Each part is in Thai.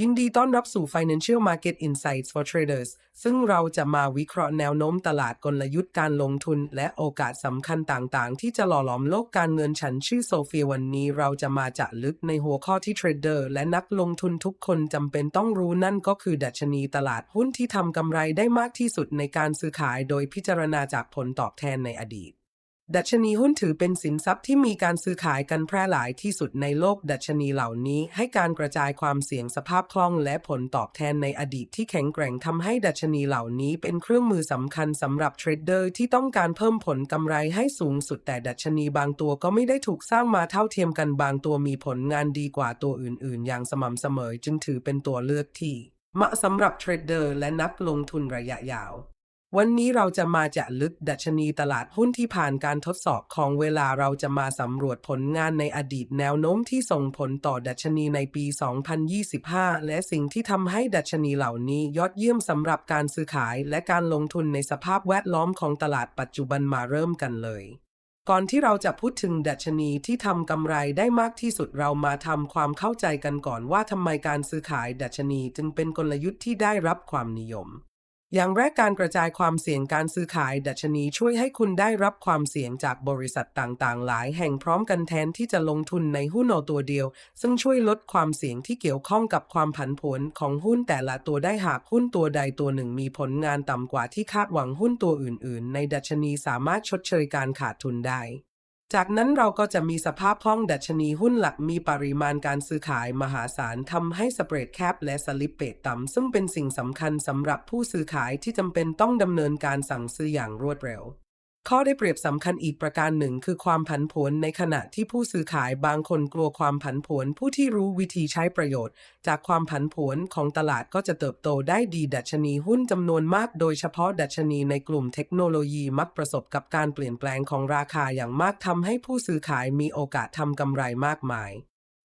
ยินดีต้อนรับสู่ Financial Market Insights for Traders ซึ่งเราจะมาวิเคราะห์แนวโน้มตลาดกลยุทธ์การลงทุน และโอกาสสำคัญต่างๆ ที่จะหล่อหลอมโลกการเงินฉันชื่อโซเฟียวันนี้เราจะมาจะลึกในหัวข้อที่เทรดเดอร์และนักลงทุนทุกคนจำเป็นต้องรู้นั่นก็คือดัชนีตลาดหุ้นที่ทำกำไรได้มากที่สุดในการซื้อขายโดยพิจารณาจากผลตอบแทนในอดีต ดัชนีหุ้นถือเป็นสินทรัพย์ที่มีการซื้อขายกันแพร่หลายที่สุดในโลกดัชนีเหล่านี้ ให้การกระจายความเสี่ยงสภาพคล่องและผลตอบแทนในอดีตที่แข็งแกร่งทำให้ดัชนีเหล่านี้เป็นเครื่องมือสำคัญสำหรับเทรดเดอร์ที่ต้องการเพิ่มผลกำไรให้สูงสุดแต่ดัชนีบางตัวก็ไม่ได้ถูกสร้างมาเท่าเทียมกันบางตัวมีผลงานดีกว่าตัวอื่น ๆ อย่างสม่ำเสมอจึงถือเป็นตัวเลือกที่เหมาะสำหรับเทรดเดอร์และนักลงทุนระยะยาว วันนี้เราจะมาจะลึกดัชนีตลาดหุ้นที่ผ่านการทดสอบของเวลาเราจะมาสำรวจผลงานในอดีตแนวโน้มที่ส่งผลต่อดัชนีในปี 2025 และสิ่งที่ทำให้ดัชนีเหล่านี้ยอดเยี่ยมสำหรับการซื้อขายและการลงทุนในสภาพแวดล้อมของตลาดปัจจุบันมาเริ่มกันเลย ก่อนที่เราจะพูดถึงดัชนีที่ทำกำไรได้มากที่สุดเรามาทำความเข้าใจกันก่อนว่าทำไมการซื้อขายดัชนีจึงเป็นกลยุทธ์ที่ได้รับความนิยม อย่างแรกการกระจายความเสี่ยงการซื้อขายดัชนีช่วยให้คุณได้รับความเสี่ยงจากบริษัทต่างๆ หลายแห่งพร้อมกันแทนที่จะลงทุนในหุ้นเอาตัวเดียว ซึ่งช่วยลดความเสี่ยงที่เกี่ยวข้องกับความผันผวนของหุ้นแต่ละตัวได้หากหุ้นตัวใดตัวหนึ่งมีผลงานต่ำกว่าที่คาดหวังหุ้นตัวอื่น ๆ ในดัชนีสามารถชดเชยการขาดทุนได้ จากนั้นเราก็จะมีสภาพคล่องดัชนีหุ้นหลักมีปริมาณการซื้อขายมหาศาลทำให้สเปรดแคบและสลิปเปตต่ำซึ่งเป็นสิ่งสำคัญสำหรับผู้ซื้อขายที่จำเป็นต้องดำเนินการสั่งซื้ออย่างรวดเร็ว ข้อได้เปรียบสำคัญอีกประการหนึ่งคือความผันผวนในขณะที่ผู้ซื้อขายบางคนกลัวความผันผวนผู้ที่รู้วิธีใช้ประโยชน์ จากความผันผวนของตลาดก็จะเติบโตได้ดีดัชนีหุ้นจำนวนมาก โดยเฉพาะดัชนีในกลุ่มเทคโนโลยีมักประสบกับการเปลี่ยนแปลงของราคาอย่างมากทำให้ผู้ซื้อขายมีโอกาสทำกำไรมากมาย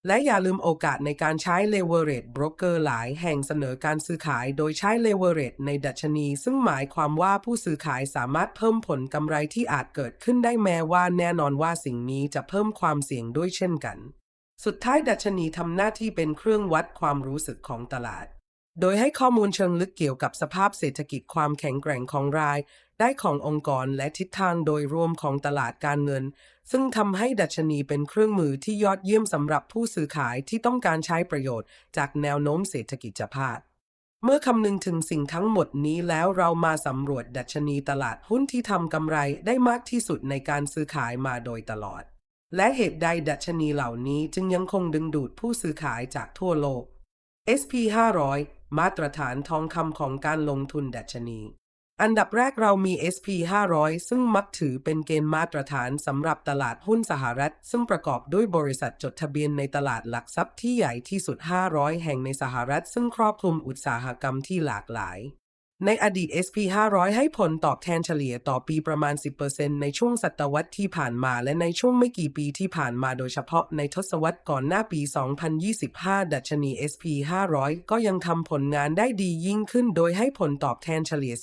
และอย่าลืมโอกาสในการใช้ leverage broker หลายแห่งเสนอการซื้อขายโดยใช้ leverage ในดัชนี ซึ่งหมายความว่าผู้ซื้อขายสามารถเพิ่มผลกำไรที่อาจเกิดขึ้นได้แม้ว่าแน่นอนว่าสิ่งนี้จะเพิ่มความเสี่ยงด้วยเช่นกัน สุดท้ายดัชนีทำหน้าที่เป็นเครื่องวัดความรู้สึกของตลาด โดยให้ข้อมูลเชิงลึกเกี่ยวกับสภาพเศรษฐกิจความแข็งแกร่งของราย ได้ขององค์กรและทิศทางโดยรวมของตลาดการเงิน ซึ่งทำให้ดัชนีเป็นเครื่องมือที่ยอดเยี่ยมสำหรับผู้ซื้อขายที่ต้องการใช้ประโยชน์ จากแนวโน้มเศรษฐกิจภาพเมื่อคำนึงถึงสิ่งทั้งหมดนี้แล้วเรามาสำรวจดัชนีตลาดหุ้นที่ทำกำไรได้มากที่สุดในการซื้อขายมาโดยตลอด และเหตุใดดัชนีเหล่านี้จึงยังคงดึงดูดผู้ซื้อขายจากทั่วโลก SP 500 มาตรฐานทองคำของการลงทุนดัชนี อันดับแรกเรามี SP 500 ซึ่งมักถือเป็นเกณฑ์มาตรฐานสำหรับตลาดหุ้นสหรัฐ ซึ่งประกอบด้วยบริษัทจดทะเบียนในตลาดหลักทรัพย์ที่ใหญ่ที่สุด 500 แห่งในสหรัฐ ซึ่งครอบคลุมอุตสาหกรรมที่หลากหลาย ในอดีต SP 500 ให้ผลตอบแทนเฉลี่ยต่อปีประมาณ 10%ในช่วงศตวรรษที่ผ่านมาและในช่วงไม่กี่ปีที่ผ่านมาโดยเฉพาะในทศวรรษก่อนหน้าปี 2025 ดัชนี SP 500 ก็ยังทำผลงานได้ดียิ่งขึ้นโดยให้ผลตอบแทนเฉลี่ย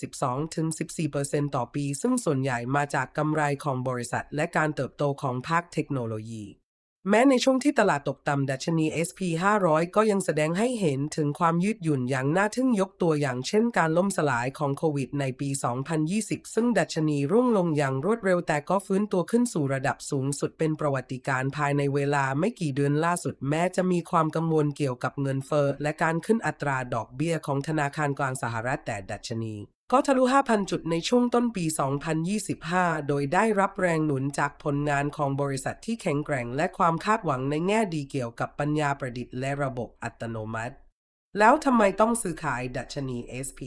12-14%ต่อปี ซึ่งส่วนใหญ่มาจากกำไรของบริษัทและการเติบโตของภาคเทคโนโลยี แม้ในช่วงที่ตลาดตกต่ำดัชนี SP 500 ก็ยังแสดงให้เห็นถึงความยืดหยุ่นอย่างน่าทึ่งยกตัวอย่างเช่นการล่มสลายของโควิดในปี 2020 ซึ่งดัชนีร่วงลงอย่างรวดเร็วแต่ก็ฟื้นตัวขึ้นสู่ระดับสูงสุดเป็นประวัติการณ์ภายในเวลาไม่กี่เดือนล่าสุดแม้จะมีความกังวลเกี่ยวกับเงินเฟ้อและการขึ้นอัตราดอกเบี้ยของธนาคารกลางสหรัฐแต่ดัชนี ก็ทะลุ 5,000 จุดในช่วงต้นปี 2025 โดยได้รับแรงหนุนจากผลงานของบริษัทที่แข็งแกร่ง และความคาดหวังในแง่ดีเกี่ยวกับปัญญาประดิษฐ์และระบบอัตโนมัติ แล้วทำไมต้องซื้อขายดัชนี SP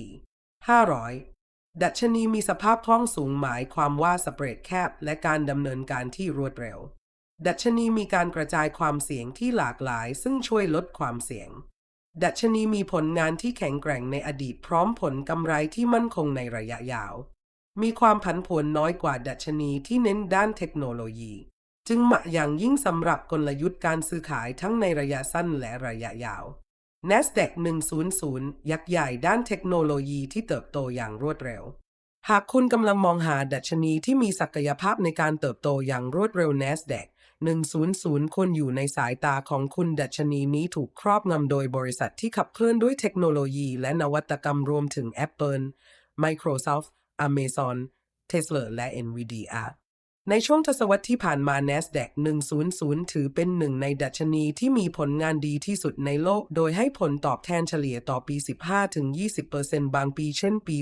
500 ดัชนีมีสภาพคล่องสูงหมายความว่าสเปรดแคบและการดำเนินการที่รวดเร็ว ดัชนีมีการกระจายความเสี่ยงที่หลากหลาย ซึ่งช่วยลดความเสี่ยง ดัชนีมีผลงานที่แข็งแกร่งในอดีตพร้อมผลกำไรที่มั่นคงในระยะยาว มีความผันผวนน้อยกว่าดัชนีที่เน้นด้านเทคโนโลยี จึงเหมาะอย่างยิ่งสำหรับกลยุทธ์การซื้อขายทั้งในระยะสั้นและระยะยาว NASDAQ 100 ยักษ์ใหญ่ด้านเทคโนโลยีที่เติบโตอย่างรวดเร็ว หากคุณกำลังมองหาดัชนีที่มีศักยภาพในการเติบโตอย่างรวดเร็ว NASDAQ 100 คนอยู่ในสายตาของคุณดัชนีนี้ถูกครอบงำโดยบริษัทที่ขับเคลื่อนด้วยเทคโนโลยีและนวัตกรรมรวมถึง Apple Microsoft Amazon Tesla และ Nvidia ในช่วงทศวรรษที่ผ่านมา NASDAQ 100 ถือเป็นหนึ่งในดัชนีที่มีผลงานดีที่สุดในโลก โดยให้ผลตอบแทนเฉลี่ยต่อปี 15-20%บางปีเช่นปี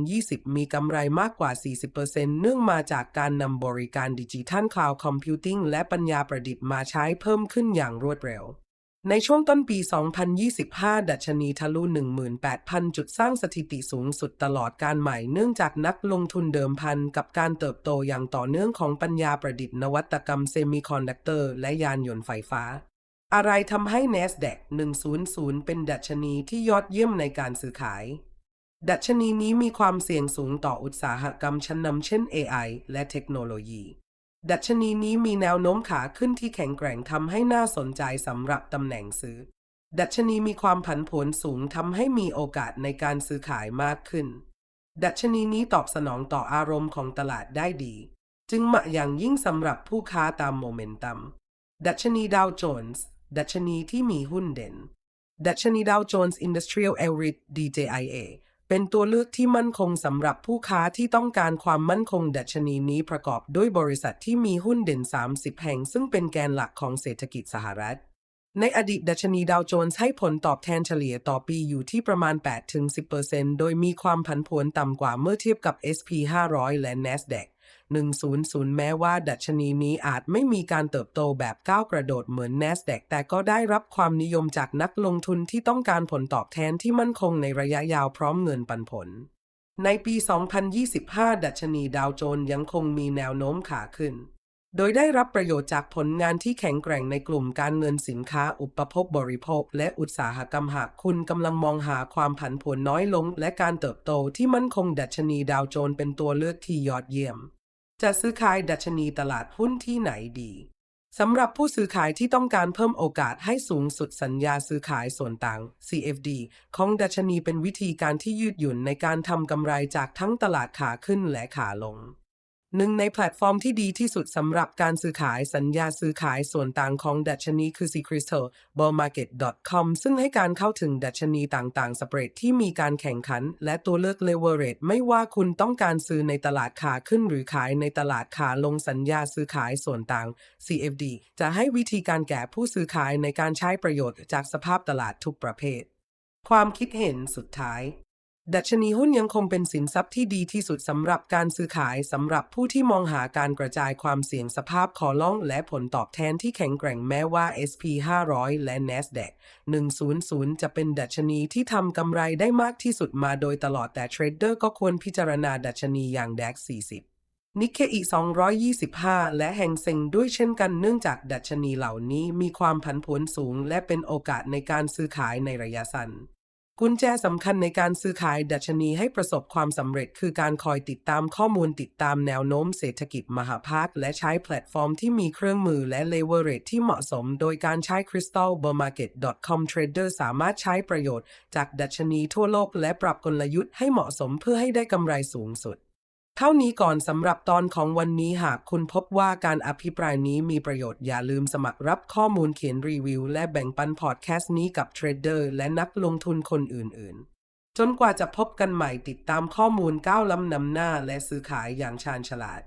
2020 มีกำไรมากกว่า 40%เนื่องมาจากการนำบริการดิจิทัลคลาวด์คอมพิวติ้งและปัญญาประดิษฐ์มาใช้เพิ่มขึ้นอย่างรวดเร็ว ในช่วงต้นปี 2025 ดัชนีทะลุ 18,000 จุดสร้างสถิติสูงสุดตลอดการใหม่เนื่องจากนักลงทุนเดิมพันกับการเติบโตอย่างต่อเนื่องของปัญญาประดิษฐ์นวัตกรรมเซมิคอนดักเตอร์และยานยนต์ไฟฟ้า อะไรทำให้ NASDAQ 100 เป็นดัชนีที่ยอดเยี่ยมในการซื้อขาย ดัชนีนี้มีความเสี่ยงสูงต่ออุตสาหกรรมชั้นนำเช่น AI และเทคโนโลยี ดัชนีนี้มีแนวโน้มขาขึ้นที่แข็งแกร่งทำให้น่าสนใจสำหรับตำแหน่งซื้อ ดัชนีมีความผันผวนสูงทำให้มีโอกาสในการซื้อขายมากขึ้น ดัชนีนี้ตอบสนองต่ออารมณ์ของตลาดได้ดี จึงเหมาะอย่างยิ่งสำหรับผู้ค้าตามโมเมนตัม ดัชนีดาวโจนส์ ดัชนีที่มีหุ้นเด่น ดัชนีดาวโจนส์ Industrial Average DJIA เป็นตัวเลือกที่มั่นคงสำหรับผู้ค้าที่ต้องการความมั่นคงดัชนีนี้ประกอบด้วยบริษัทที่มีหุ้นเด่น 30 แห่ง ซึ่งเป็นแกนหลักของเศรษฐกิจสหรัฐ ในอดีตดัชนีดาวโจนส์ให้ผลตอบแทนเฉลี่ยต่อปีอยู่ที่ประมาณ 8-10%โดยมีความผันผวนต่ำกว่าเมื่อเทียบกับ SP 500 และ NASDAQ 100 แม้ว่าดัชนีนี้อาจไม่มีการเติบโตแบบก้าวกระโดดเหมือน NASDAQ แต่ก็ได้รับความนิยมจากนักลงทุนที่ต้องการผลตอบแทนที่มั่นคงในระยะยาวพร้อมเงินปันผล ในปี 2025 ดัชนีดาวโจนส์ยังคงมีแนวโน้มขาขึ้น โดยได้รับประโยชน์จากผลงานที่แข็งแกร่งในกลุ่มการเงินสินค้าอุปโภคบริโภค และอุตสาหกรรมหากคุณกำลังมองหาความผันผวนน้อยลง และการเติบโตที่มั่นคงดัชนีดาวโจนส์เป็นตัวเลือกที่ยอดเยี่ยม จะซื้อขายดัชนีตลาดหุ้นที่ไหนดีสำหรับผู้ซื้อขายที่ต้องการเพิ่มโอกาสให้สูงสุดสัญญาซื้อขายส่วนต่าง CFD ของดัชนีเป็นวิธีการที่ยืดหยุ่นในการทำกำไรจากทั้งตลาดขาขึ้นและขาลง หนึ่งในแพลตฟอร์มที่ดีที่สุดสำหรับการซื้อขายสัญญาซื้อขายส่วนต่างของดัชนีคือ Crystal Bullmarket.com ซึ่งให้การเข้าถึงดัชนีต่างๆ สเปรดที่มีการแข่งขัน และตัวเลือก leverage ไม่ว่าคุณต้องการซื้อในตลาดขาขึ้นหรือขายในตลาดขาลงสัญญาซื้อขายส่วนต่าง CFD จะให้วิธีการแก่ผู้ซื้อขายในการใช้ประโยชน์จากสภาพตลาดทุกประเภท ความคิดเห็นสุดท้าย ดัชนีหุ้นยังคงเป็นสินทรัพย์ที่ดีที่สุดสำหรับการซื้อขายสำหรับผู้ที่มองหาการกระจายความเสี่ยงสภาพคอล่องและผลตอบแทนที่แข็งแกร่งแม้ว่า SP 500 และ NASDAQ 100 จะเป็นดัชนีที่ทำกำไรได้มากที่สุดมาโดยตลอดแต่เทรดเดอร์ก็ควรพิจารณาดัชนีอย่าง DAX 40นิเกอี225 และแฮงเซงด้วยเช่นกันเนื่องจากดัชนีเหล่านี้มีความผันผวนสูง และเป็นโอกาสในการซื้อขายในระยะสั้น กุญแจสำคัญในการซื้อขายดัชนีให้ประสบความสำเร็จ คือการคอยติดตามข้อมูลติดตามแนวโน้มเศรษฐกิจมหาภาค และใช้แพลตฟอร์มที่มีเครื่องมือและเลเวอเรจที่เหมาะสม โดยการใช้ Crystal b u r m a r k e t c o m Trader สามารถใช้ประโยชน์ จากดัชนีทั่วโลกและปรับกลยุทธ์ให้เหมาะสมเพื่อให้ได้กำไรสูงสุด เท่านี้ก่อนสำหรับตอนของวันนี้หากคุณพบว่าการอภิปรายนี้มีประโยชน์อย่าลืมสมัครรับข้อมูลเขียนรีวิว และแบ่งปันพอดแคสต์นี้กับเทรดเดอร์และนักลงทุนคนอื่น ๆ จนกว่าจะพบกันใหม่ติดตามข้อมูลก้าวล้ำนำหน้าและซื้อขายอย่างชาญฉลาด